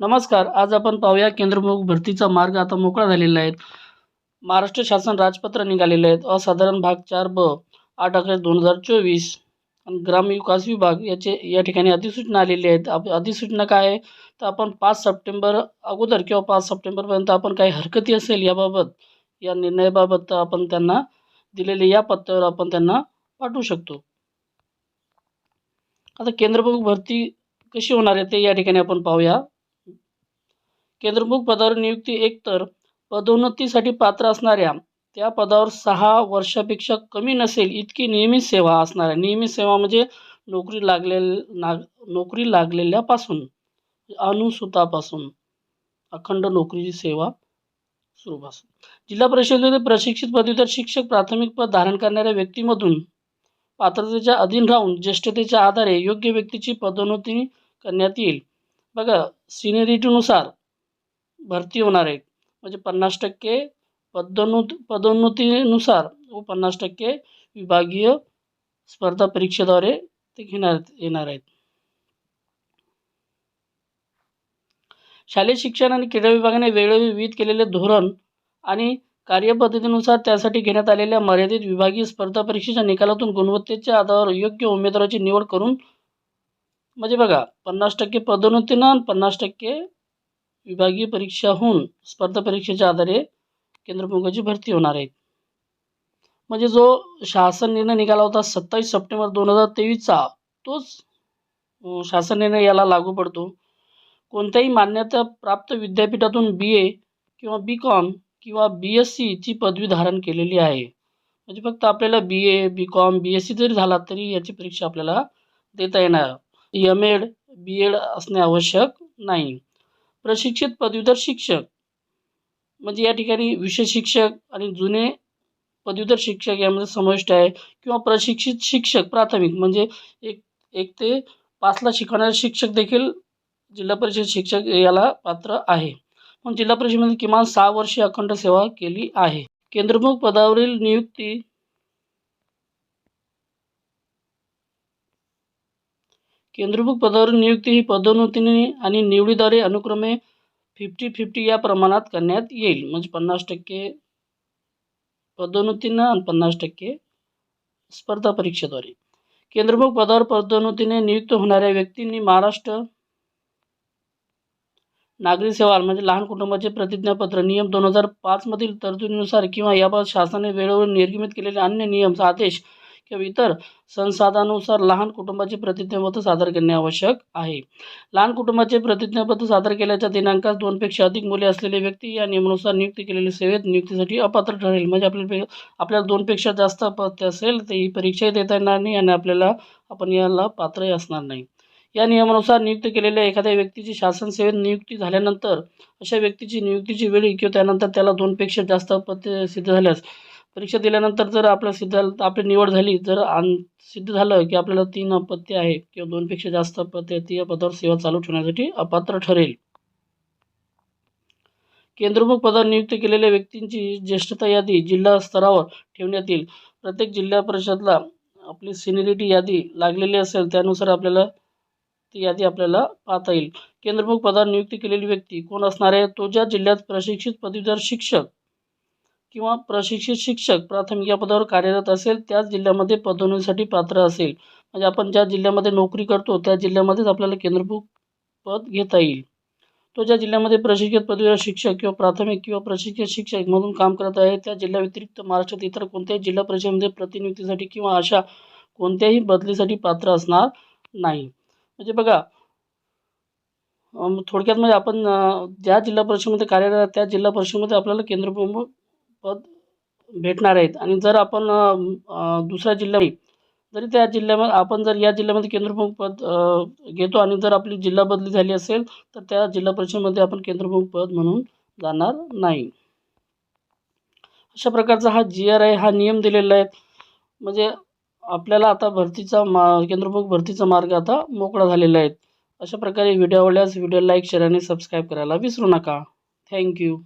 नमस्कार आज आपण पाहूया केंद्रप्रमुख भरतीचा मार्ग आता मोकळा झालेला आहे. महाराष्ट्र शासन राजपत्र निघालेले आहेत असाधारण भाग चार ब आठ अकरा दोन हजार चोवीस. आणि ग्रामविकास विभाग याचे या ठिकाणी अधिसूचना आलेली आहेत आप अधिसूचना काय आहे? तर आपण पाच सप्टेंबर अगोदर किंवा पाच सप्टेंबरपर्यंत आपण काही हरकती असेल याबाबत या निर्णयाबाबत आपण त्यांना दिलेले या पत्त्यावर आपण त्यांना पाठवू शकतो. आता केंद्रप्रमुख भरती कशी होणार आहे ते या ठिकाणी आपण पाहूया. केंद्रमुख पदावर नियुक्ती एकतर पदोन्नतीसाठी पात्र असणाऱ्या त्या पदावर सहा वर्षापेक्षा कमी नसेल इतकी नियमित सेवा असणाऱ्या. नियमित सेवा म्हणजे नोकरी लागले नाग नोकरी लागलेल्यापासून अनुसूतापासून अखंड नोकरीची सेवा सुरूपासून. जिल्हा परिषदेमध्ये प्रशिक्षित पदवीधर शिक्षक प्राथमिक पद धारण करणाऱ्या व्यक्तीमधून पात्रतेच्या अधीन राहून ज्येष्ठतेच्या आधारे योग्य व्यक्तीची पदोन्नती करण्यात येईल. बघा सिनियरिटीनुसार भरती होणार आहे म्हणजे पन्नास टक्के पदोन्नत पदोन्नतीनुसार व पन्नास टक्के विभागीय स्पर्धा परीक्षेद्वारे ते घेणार येणार आहेत. शालेय शिक्षण आणि क्रीडा विभागाने वेळोवेळी विविध केलेले धोरण आणि कार्यपद्धतीनुसार त्यासाठी घेण्यात आलेल्या मर्यादित विभागीय स्पर्धा परीक्षेच्या निकालातून गुणवत्तेच्या आधारावर योग्य उमेदवाराची निवड करून म्हणजे बघा पन्नास टक्के पदोन्नतीनं आणि पन्नास टक्के विभागीय परीक्षा होऊन स्पर्धा परीक्षेच्या आधारे केंद्रप्रमुखाची भरती होणार आहे. म्हणजे जो शासन निर्णय निघाला होता सत्तावीस सप्टेंबर दोन हजार तेवीसचा तोच शासन निर्णय याला लागू पडतो. कोणत्याही मान्यता प्राप्त विद्यापीठातून बी ए किंवा बी कॉम किंवा बी एस सीची पदवी धारण केलेली आहे. म्हणजे फक्त आपल्याला B A B com B S C जरी झाला तरी याची परीक्षा आपल्याला देता येणार. एम एड बी एड असणे आवश्यक नाही. प्रशिक्षित पदवीधर शिक्षक. म्हणजे या ठिकाणी विषय शिक्षक आणि जुने पदवीधर शिक्षक यामध्ये समाविष्ट आहे. किंवा प्रशिक्षित शिक्षक प्राथमिक म्हणजे एक एक ते पाचला शिकवणारे शिक्षक देखील जिल्हा परिषद शिक्षक याला पात्र आहे. पण जिल्हा परिषदेमध्ये किमान सहा वर्षे अखंड सेवा केली आहे. केंद्रमुख पदावरील नियुक्ती केंद्रभूत पदावरील नियुक्ती ही पदोन्नतीने आणि निवडीद्वारे अनुक्रमे फिफ्टी फिफ्टी या प्रमाणात करण्यात येईल. म्हणजे पन्नास टक्के पदोन्नतीनं आणि पन्नास टक्के स्पर्धा परीक्षेद्वारे. केंद्रप्रमुख पदावर पदोन्नतीने नियुक्त होणाऱ्या व्यक्तींनी महाराष्ट्र नागरी सेवा म्हणजे लहान कुटुंबाचे प्रतिज्ञापत्र नियम दोन हजार पाचमधील तरतुदीनुसार किंवा याबाबत शासनाने वेळोवेळी निर्गमित केलेले अन्य नियम आदेश किंवा इतर संसाधनानुसार लहान कुटुंबाचे प्रतिज्ञापत्र सादर करणे आवश्यक आहे. लहान कुटुंबाचे प्रतिज्ञापत्र सादर केल्याच्या दिनांकास दोनपेक्षा अधिक मुले असलेले व्यक्ती या नियमानुसार नियुक्ती केलेली सेवेत नियुक्तीसाठी अपात्र ठरेल. म्हणजे आपल्याला आपल्याला दोनपेक्षा जास्त पद असेल तर ही परीक्षाही देता येणार नाही आणि आपल्याला आपण याला पात्रही असणार नाही. या नियमानुसार नियुक्त केलेल्या एखाद्या व्यक्तीची शासन सेवेत नियुक्ती झाल्यानंतर अशा व्यक्तीची नियुक्तीची वेळ किंवा त्यानंतर त्याला दोनपेक्षा जास्त पद सिद्ध झाल्यास परीक्षा दिल्यानंतर जर आपला सिद्ध आपली निवड झाली जर आन सिद्ध झालं की आपल्याला तीन अपत्य आहे किंवा दोनपेक्षा जास्त अपत्य ती या पदावर सेवा चालू ठेवण्यासाठी अपात्र ठरेल. केंद्रमुख पदावर नियुक्त केलेल्या व्यक्तींची ज्येष्ठता यादी जिल्हा स्तरावर ठेवण्यात येईल. प्रत्येक जिल्हा परिषदला आपली सिनिरिटी यादी लागलेली असेल त्यानुसार आपल्याला ती यादी आपल्याला पाहता येईल. केंद्रमुख पदावर नियुक्ती केलेली व्यक्ती कोण असणार आहे? तो ज्या जिल्ह्यात प्रशिक्षित पदवीधर शिक्षक किंवा प्रशिक्षित शिक्षक प्राथमिक या पदावर कार्यरत असेल त्याच जिल्ह्यामध्ये पदोन्नतीसाठी पात्र असेल. म्हणजे आपण ज्या जिल्ह्यामध्ये नोकरी करतो त्या जिल्ह्यामध्येच आपल्याला केंद्रभूत पद घेता येईल. तो ज्या जिल्ह्यामध्ये प्रशिक्षित पदवीधर शिक्षक किंवा प्राथमिक किंवा प्रशिक्षित शिक्षक म्हणून काम करत आहे त्या जिल्ह्याव्यतिरिक्त महाराष्ट्रात इतर कोणत्याही जिल्हा परिषदेमध्ये प्रतिनियुक्तीसाठी किंवा अशा कोणत्याही बदलीसाठी पात्र असणार नाही. म्हणजे बघा थोडक्यात म्हणजे आपण ज्या जिल्हा परिषदेमध्ये कार्यरत त्या जिल्हा परिषदेमध्ये आपल्याला केंद्रप्रमुख पद भेटणार आहेत. आणि जर आपण दुसऱ्या जिल्ह्यामध्ये जरी त्या जिल्ह्यामध्ये आपण जर या जिल्ह्यामध्ये केंद्रप्रमुख पद घेतो आणि जर आपली जिल्हा बदली झाली असेल तर त्या जिल्हा परिषदेमध्ये आपण केंद्रप्रमुख पद म्हणून जाणार नाही. अशा प्रकारचा हा जी आर आय हा नियम दिलेला आहे. म्हणजे आपल्याला आता भरतीचा मा केंद्रप्रमुख भरतीचा मार्ग आता मोकळा झालेला आहे. अशा प्रकारे व्हिडिओ आवडल्यास व्हिडिओ लाईक शेअर आणि सबस्क्राईब करायला विसरू नका. थँक्यू.